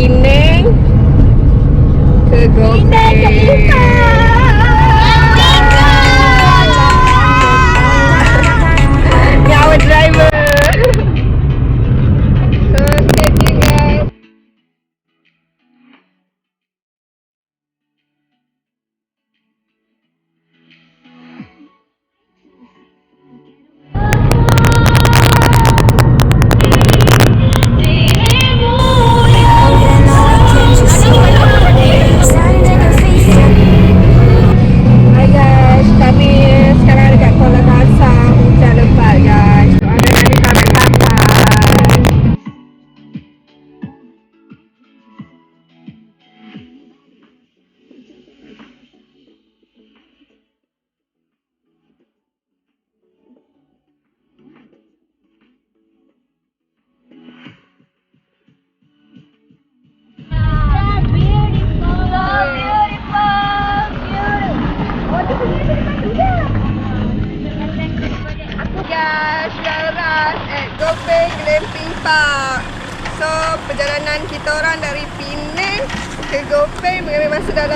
빛낸 그곳에 야우 드라이버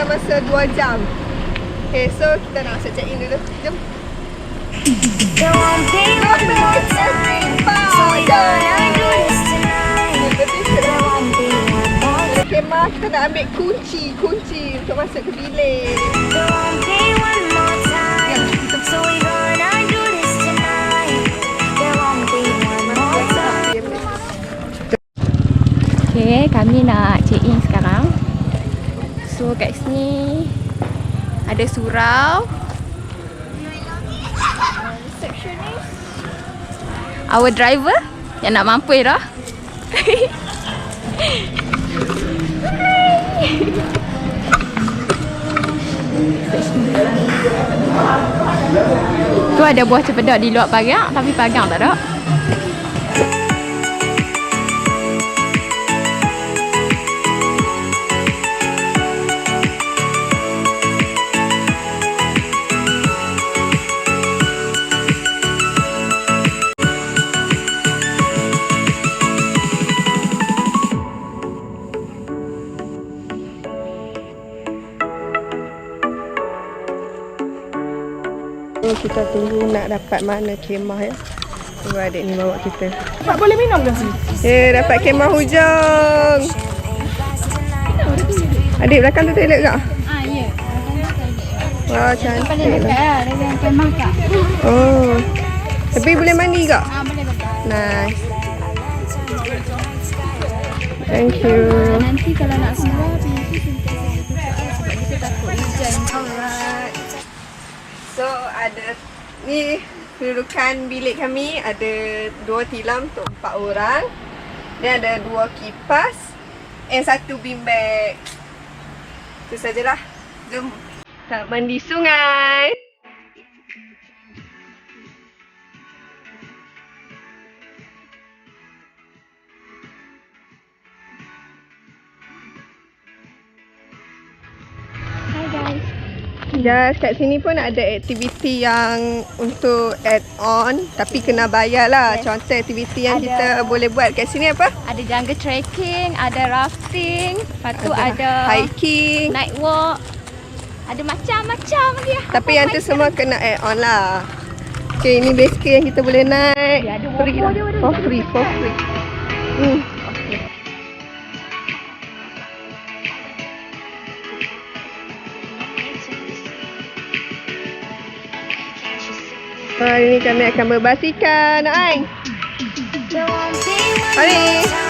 masa dalam masa 2 jam. Okay, so kita nak masuk check in dulu. Jom. Seram. Kemah kita nak ambil kunci, kunci untuk masuk ke bilik. Okay, kami nak check in sekarang. So kat sini ada surau. Our driver yang nak mampu dah. tu ada buah cempedak di luar pagar tapi pagar tak ada. So, kita tunggu nak dapat mana kemah ya. Tunggu adik ni bawa kita. Tak boleh minum ke sini? Eh, dapat kemah hujung. Adik belakang tu toilet tak? Ah, ya. Wah, cantik lah. lah dengan kemah kak. Oh. Tapi boleh mandi tak? Ah, boleh boleh. Nice. Thank you. Nanti kalau nak pintu sentiasa ditutup sebab kita takut hujan. Alright. So ada ni kedudukan bilik kami ada dua tilam untuk empat orang. Dan ada dua kipas and satu bean bag. Itu sajalah. Jom kita mandi sungai. Guys, kat sini pun ada aktiviti yang untuk add on tapi kena bayar lah. Yes. Contoh aktiviti yang Ada- kita boleh buat kat sini apa? Ada jungle trekking, ada rafting, lepas tu Ada ada, hiking. night walk. Ada macam-macam dia. Tapi yang tu semua kena add on lah. Okay, ini base camp yang kita boleh naik. Dia ada free lah. dia, ada For free, for free. Hmm. Hari ni kami akan berbasikal, nak Ain? Mari.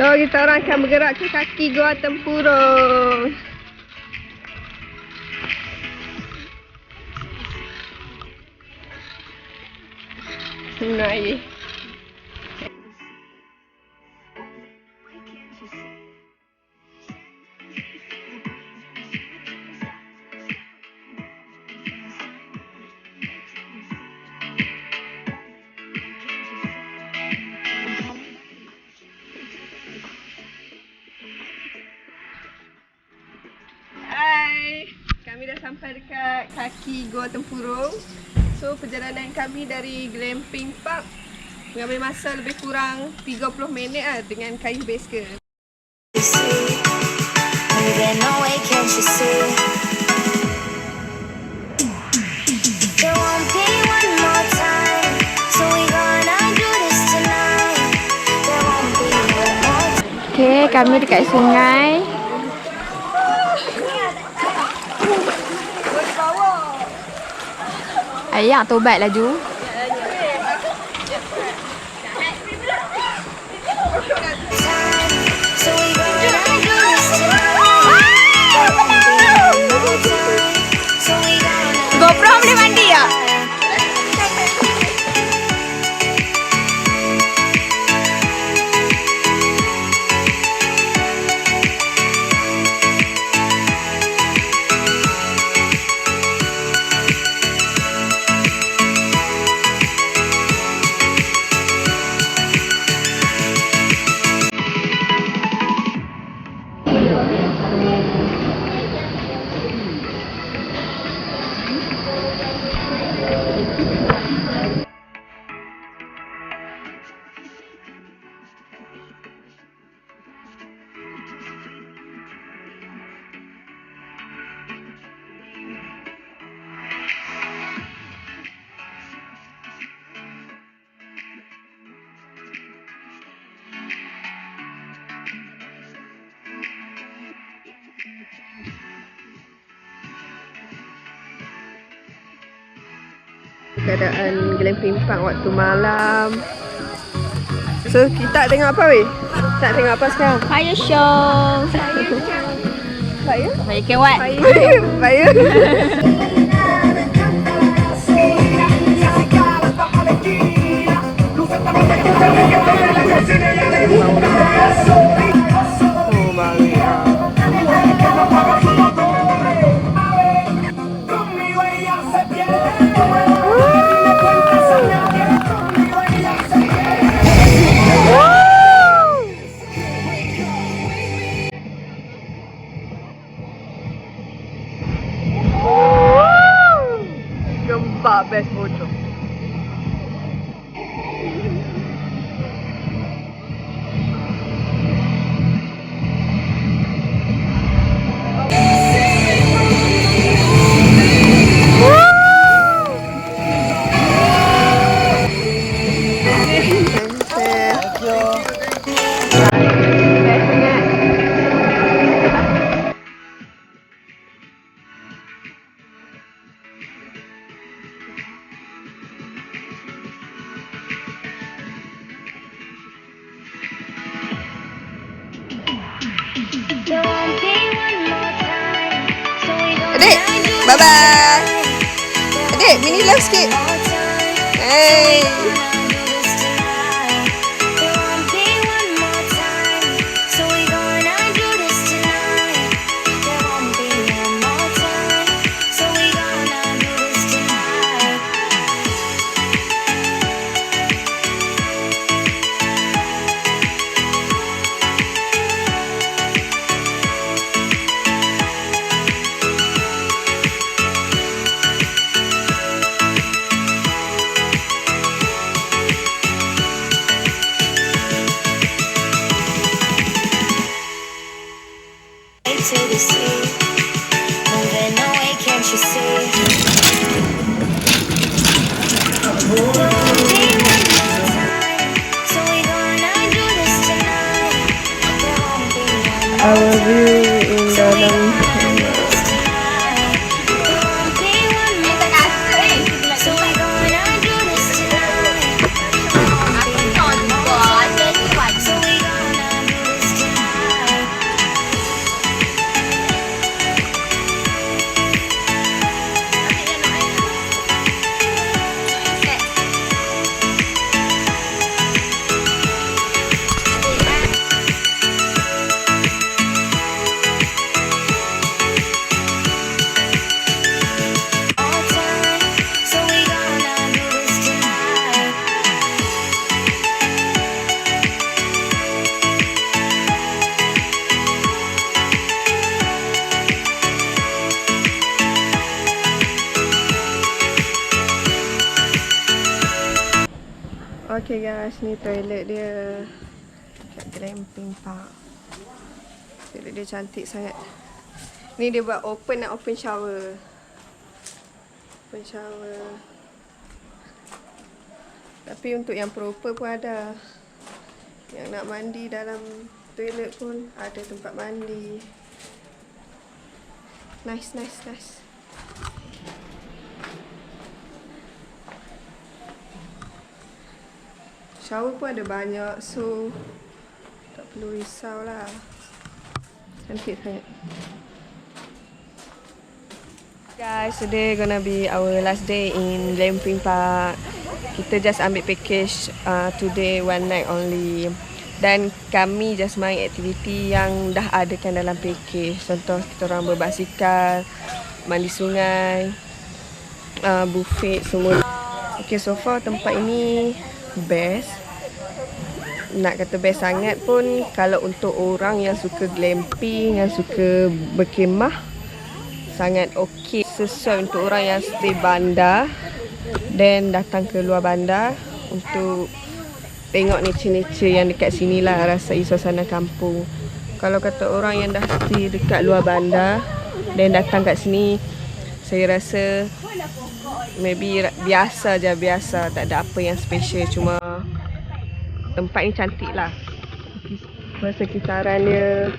So kita orang akan bergerak ke kaki gua tempurung. Nah, kaki Gua Tempurung. So perjalanan kami dari Glamping Park mengambil masa lebih kurang 30 minit lah dengan kayu basker. Okay, kami dekat sungai ấy à tôi bẻ là chú keadaan glamping park waktu malam. So kita tengok apa weh? Tak tengok apa sekarang? Fire show. Fire show. Fire? Fire? Fire. Fire. Oh my god. Bye-bye. Adik, mini love sikit. Hey. I love you in the Okay guys, ni toilet dia kat glamping park. Toilet dia cantik sangat. Ni dia buat open nak open shower. Open shower. Tapi untuk yang proper pun ada. Yang nak mandi dalam toilet pun ada tempat mandi. Nice, nice, nice. Shower pun ada banyak so tak perlu risau lah. Cantik sangat. Guys, today gonna be our last day in Glamping Park. Kita just ambil package uh, today one night only. Dan kami just main aktiviti yang dah adakan dalam package. Contoh kita orang berbasikal, mandi sungai, uh, buffet semua. Okay, so far tempat ini best. Nak kata best sangat pun kalau untuk orang yang suka glamping, yang suka berkemah, sangat okey. Sesuai untuk orang yang stay bandar dan datang ke luar bandar untuk tengok nature-nature yang dekat sini lah rasai suasana kampung. Kalau kata orang yang dah stay dekat luar bandar dan datang kat sini saya rasa maybe biasa je biasa tak ada apa yang special cuma tempat ni cantik lah. Persekitaran dia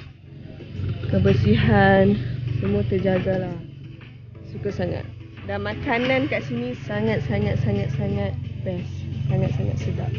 kebersihan semua terjaga lah. Suka sangat. Dan makanan kat sini sangat sangat sangat sangat best. Sangat sangat sedap